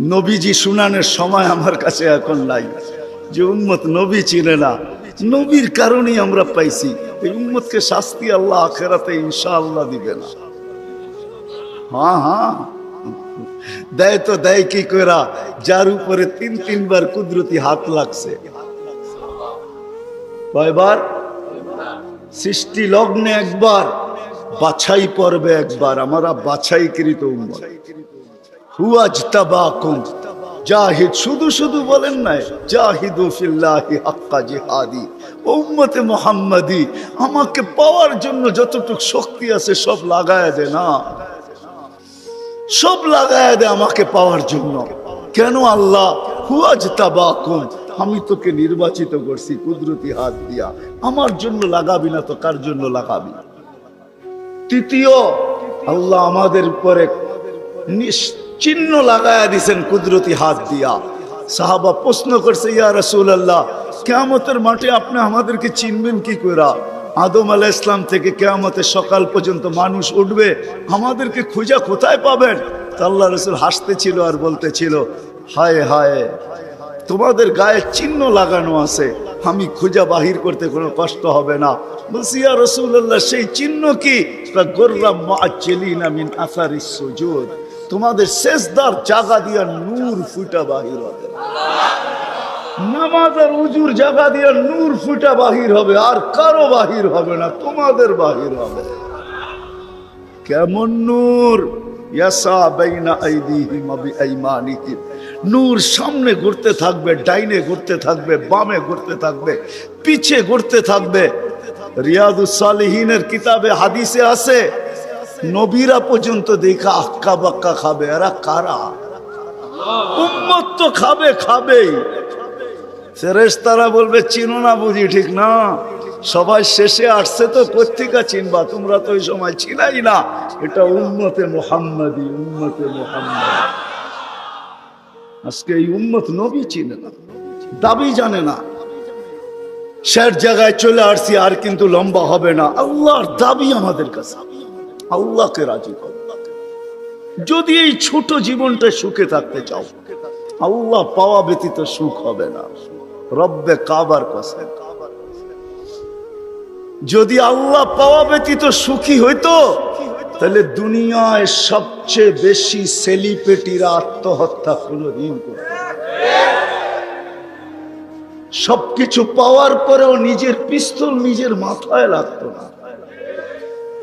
নবীজি শুনানের সময় আমার কাছে এখন নাই। যে উম্মত নবী চিনে না, নবীর কারণেই আমরা পাইছি। এই উম্মতকে শাস্তি আল্লাহ আখেরাতে ইনশাআল্লাহ দিবে না। হ্যাঁ হ্যাঁ। দেয় তো দেয় কি করা যার উপরে তিন, তিনবার কুদরতি হাত লাগছে। কয়বার? সৃষ্টি লগ্নে একবার, বাছাই পর্বে একবার। আমরা বাছাইকৃত উম্মত। হুয়াজ তাবাকুম জাহিদ শুধু শুধু বলেন নাই, জাহিদু হাক্কা জিহাদি। উম্মতে মুহাম্মাদি, আমাকে পাওয়ার জন্য যতটুকু শক্তি আছে সব লাগায় দে না। সব লাগায় দে আমাকে পাওয়ার জন্য। কেন আল্লাহ? হুয়াজ তাবাকুম আমি তোকে নির্বাচিত করছি কুদরতি হাত দিয়া। আমার জন্য লাগাবি না তো কার জন্য লাগাবি? তৃতীয়, আল্লাহ আমাদের উপরে নিস- চিহ্ন লাগায়া দিছেন কুদরতি হাত দিয়া। সাহাবা প্রশ্ন করছে, ইয়া রসুল আল্লাহ কেয়ামতের মাঠে আপনি আমাদেরকে চিনবেন কি করা আদম আলা ইসলাম থেকে কেয়ামতের সকাল পর্যন্ত মানুষ উঠবে, আমাদেরকে খুঁজা কোথায় পাবেন? আল্লাহ রসুল হাসতেছিল আর বলতেছিল, হায় হায়, তোমাদের গায়ে চিহ্ন লাগানো আছে, আমি খুঁজা বাহির করতে কোনো কষ্ট হবে না। বলছি, ইয়া রসুল্লাহ সেই চিহ্ন কি? গোর্রাম মাচিনা মিন আসারি সুজুদ। তোমাদের শেষদার জাগা দিয়া নূর ফুটা বাহির হবে। নামাজ আর উজুর জায়গা দিয়া নূর ফুটা বাহির হবে, আর কারও বাহির হবে না, তোমাদের বাহির হবে। কেমন নূর? নূর সামনে ঘুরতে থাকবে, ডাইনে ঘুরতে থাকবে, বামে ঘুরতে থাকবে, পিছে ঘুরতে থাকবে। রিয়াদুস সালিহিনের কিতাবে হাদিসে আছে নবীরা পর্যন্ত দেখা আক্কা বাক্কা খাবে। এরা কারা? উম্মত তো খাবে খাবেই ফেরেশতারা বলবে, চিনো না বুঝি, ঠিক না? সবাই শেষে আসছে তো পত্রিকা চিনবা? তোমরা তো ওই সময় চিনাই না। এটা উম্মতে মোহাম্মদী, উম্মতে মোহাম্মদ। আজকে এই উম্মত নবী চিনে না, দাবি জানে না। শের জায়গায় চলে আসছি, আর কিন্তু লম্বা হবে না। আল্লাহর দাবি আমাদের কাছে। আল্লাহকে রাজি করো যদি এই ছোট জীবনটা সুখে থাকতে চাও, আল্লাহ পাওয়া ব্যতীত সুখ হবে না। রব্বে কাবার কাছে যদি আল্লাহ পাওয়া ব্যতীত সুখী হইতো, তাহলে দুনিয়ায় সবচেয়ে বেশি সেলিব্রিটিরা আত্মহত্যা কোনোদিন করত সবকিছু পাওয়ার পরেও নিজের পিস্তল নিজের মাথায় লাগতো না।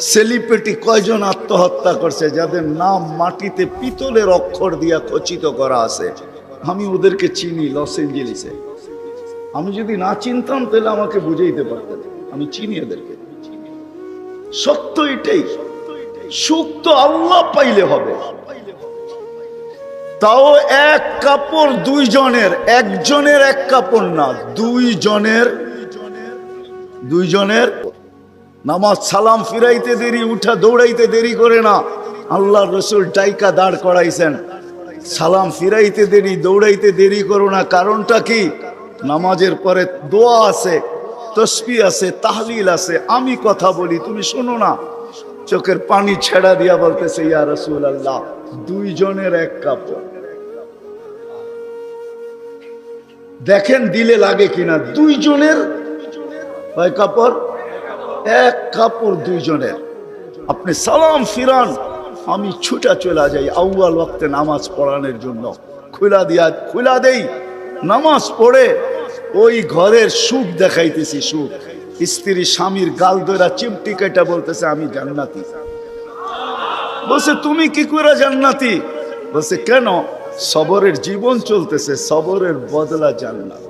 সেলিব্রিটি কয়জন আত্মহত্যা করছে, যাদের নাম মাটিতে পিতলের অক্ষর দিয়া খচিত করা আছে? আমি ওদেরকে চিনি লস এঞ্জেলিসে। আমি যদি না চিনতাম, তাহলে আমাকে বুঝাইতে পারতেন। আমি চিনি এদেরকে সত্য এটাই। সুখ তো আল্লাহ পাইলে হবে। তাও এক কাপড় দুইজনের, একজনের এক কাপড় না, দুইজনের দুইজনের নামাজ সালাম ফিরাইতে দেরি, উঠা দৌড়াইতে দেরি করে না। আল্লাহ রসুল টাইকা দাঁড় করাইছেন। সালাম ফিরাইতে দেরি, দৌড়াইতে দেরি করো না। কারণটা কি? নামাজের পরে দোয়া আছে, তসবি আছে, তাহলিল আছে। আমি কথা বলি, তুমি শোনো না। চোখের পানি ছেড়া দিয়া বলতেছে, ইয়া রসুল আল্লাহ দুইজনের এক কাপড় দেখেন দিলে লাগে কিনা দুইজনের কাপড়? এক কাপড় দুইজনের। আপনি সালাম ফিরান, আমি ছুটা চলে যাই আউয়াল ওয়াক্তে নামাজ পড়ানোর জন্য। খুলা দিয়া, খুলা দেই, নামাজ পড়ে ওই ঘরের সুখ দেখাইতেছি, সুখ। স্ত্রী স্বামীর গাল ধরা চিমটি কেটা বলতেছে, আমি জান্নাতি। বলছে, তুমি কি করে জান্নাতি? বলছে, কেন? সবরের জীবন চলতেছে, সবরের বদলা জান্নাত।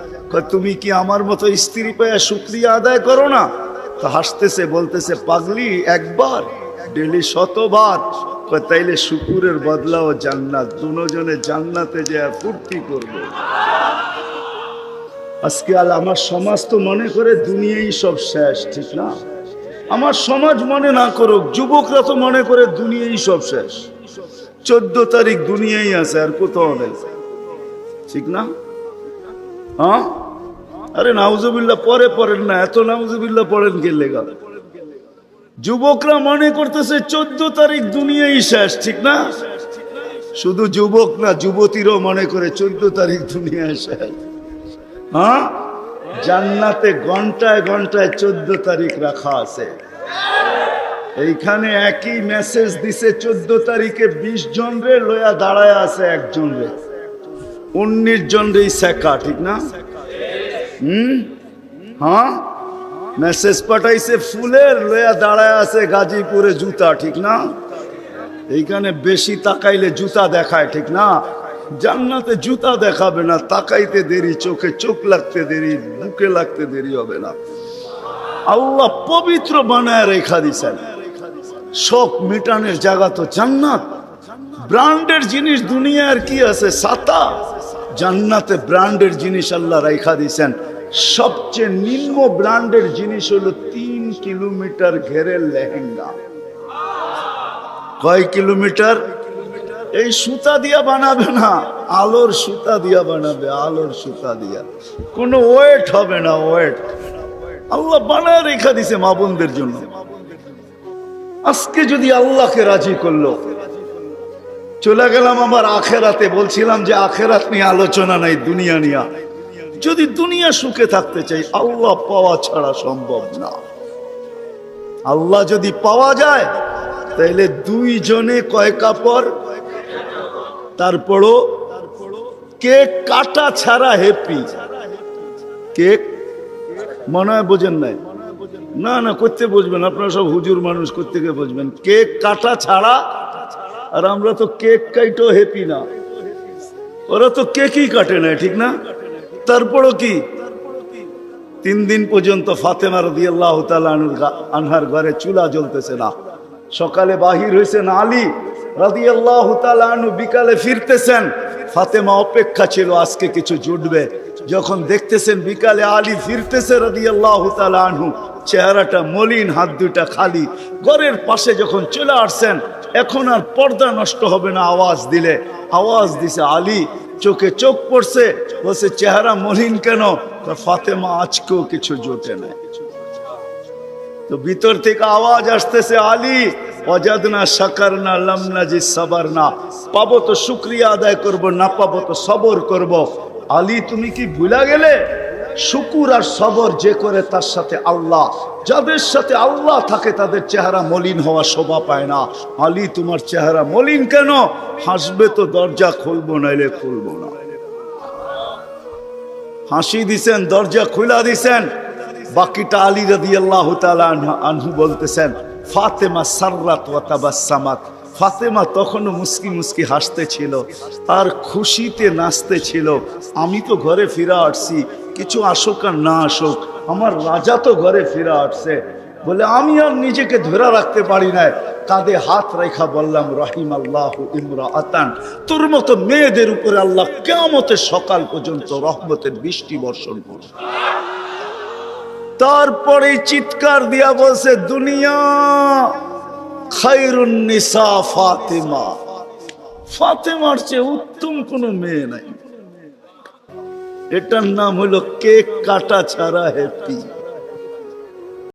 তুমি কি আমার মতো স্ত্রী পেয়ে শুক্রিয়া আদায় করো না? তো হাসতেছে, বলতেছে, পাগলি, একবার, ডেলি শতবার। তাইলে শুকুরের বদলা ও জান্নাত, দুজনে জান্নাতে যে ফুর্তি করব। আজকে আল, আমার সমাজ তো মনে করে দুনিয়াই সব শেষ, ঠিক না? আমার সমাজ মনে না করুক, যুবকরা তো মনে করে দুনিয়াই সব শেষ। চোদ্দ তারিখ দুনিয়াই আছে, আর কোথাও নেই। ঠিক না? হ্যাঁ? আরে নাউজুবিল্লাহ, পরে পড়েন না, এত নাউজুবিল্লাহ পড়েন গেলে লেগা? যুবকরা মনে করতেছে চোদ্দ তারিখ দুনিয়াই শেষ, ঠিক না? শুধু যুবক না, যুবতীরও মনে করে চোদ্দ তারিখ দুনিয়া শেষ। হ্যাঁ? জান্নাতে ঘন্টায় ঘন্টায় চোদ্দ তারিখ রাখা আছে। এইখানে একই মেসেজ দিছে, চোদ্দ তারিখে বিশ জন রে লয়া দাঁড়ায় আছে একজন রে। উনিশ জন রে শেখা, ঠিক না? হুম? হ্যাঁ? মেসেজ পাঠাইছে ফুলের লয়া দাঁড়ায় আছে গাজীপুরে জুতা, ঠিক না? এইখানে বেশি তাকাইলে জুতা দেখায়, ঠিক না? জান্নাতে জুতা দেখাবে না, তাকাইতে দেরি, চোখে চোখ লাগতে দেরি, বুকে লাগতে দেরি হবে না। আল্লাহ পবিত্র বানায় রেখা দিছেন। শোক মিটানের জায়গা তো জান্নাত। ব্র্যান্ডের জিনিস দুনিয়ার কি আছে? সাতা জান্নাতে ব্র্যান্ডের জিনিস আল্লাহ রেখা দিছেন। সবচেয়ে নিম্ন ব্র্যান্ডের জিনিস হলো তিন কিলোমিটার ঘেরের লেহেঙ্গা। কয় কিলোমিটার? এই সুতা দিয়া বানাবে না, আলোর সুতা দিয়া বানাবে, আলোর সুতা দিয়া। কোনো ওয়েট হবে না, ওয়েট। আল্লাহ বানায় রেখা দিছে মা বোনদের জন্য। আজকে যদি আল্লাহকে রাজি করল, চলে গেলাম আমার আখেরাতে, বলছিলাম যে আখেরাত নিয়ে আলোচনা নাই, দুনিয়া নিয়া। যদি দুনিয়া সুখে থাকতে চাই, আল্লাহ পাওয়া ছাড়া সম্ভব না। আল্লাহ যদি পাওয়া যায়, তাইলে দুইজনে কয় কাপড়? তারপরও কেক কাটা ছাড়া হ্যাপি কেক মনে হয় বোঝেন নাই? না না, করতে বুঝবেন আপনারা সব হুজুর মানুষ, করতে গিয়ে বুঝবেন কেক কাটা ছাড়া, আর আমরা তো কেক কাইটো হ্যাপি না। ওরা তো কেকই কাটে না ঠিক না? তারপরও কি? তিন দিন পর্যন্ত ফাতেমা রদি আল্লাহ আনহার ঘরে চুলা জ্বলতেছে না। সকালে বাহির হয়েছেন আলী রাদি আল্লাহ আনু বিকালে ফিরতেছেন। ফাতেমা অপেক্ষা ছিল, আজকে কিছু জুটবে। যখন দেখতেছেন বিকালে আলী ফিরতেছে রাদি আল্লাহ আনহু, চেহারাটা মলিন, হাত দুটা খালি। ঘরের পাশে যখন চলে আসছেন এখন আর পর্দা নষ্ট হবে না আওয়াজ দিলে। আওয়াজ দিছে, আলী চোখে চোখ পড়ছে, বলছে, চেহারা মলিন কেন? ফাতেমা আজকেও কিছু জোটে না তো ভিতর থেকে আওয়াজ আসতেছে, আলী, অজাদনা সাকার না লামনা জি সাবার না পাবো তো শুক্রিয়া আদায় করব, না পাবো তো সবর করব। আলী, তুমি কি ভুলা গেলে? শুকুর আর সবর যে করে তার সাথে আল্লাহ। যাদের সাথে আল্লাহ থাকে, তাদের চেহারা মলিন হওয়া শোভা পায় না। আলী, তোমার চেহারা মলিন কেন? হাসবে তো দরজা খুলবো, নাইলে খুলবো না। হাসি দিছেন, দরজা খুলা দিছেন। বাকিটা আলী রাদি আল্লাহ আনহু বলতেছেন, ফাতেমা সাররাত ওয়া তাবাসসামাত। ফাতেমা তখনও মুস্কি মুস্কি হাসতেছিল আর খুশিতে নাচতেছিল। আমি তো ঘরে ফিরা আসছি কিছু আসুক আর না আসুক, আমার রাজা তো ঘরে ফিরে আসছে। বলে, আমি আর নিজেকে ধরে রাখতে পারি না কাঁধে হাত রেখা বললাম রহিম আল্লাহ ইমরা আতান তোর মতো মেয়েদের উপরে আল্লাহ কেমতের সকাল পর্যন্ত রহমতের বৃষ্টি বর্ষণ করবে। তারপরে চিৎকার দিয়া বলছে, দুনিয়া খাইরুন নিসা ফাতেমা। ফাতেমার চেয়ে উত্তম কোনো মেয়ে নাই। এটার নাম হলো কেক কাটা ছাড়া হ্যাপি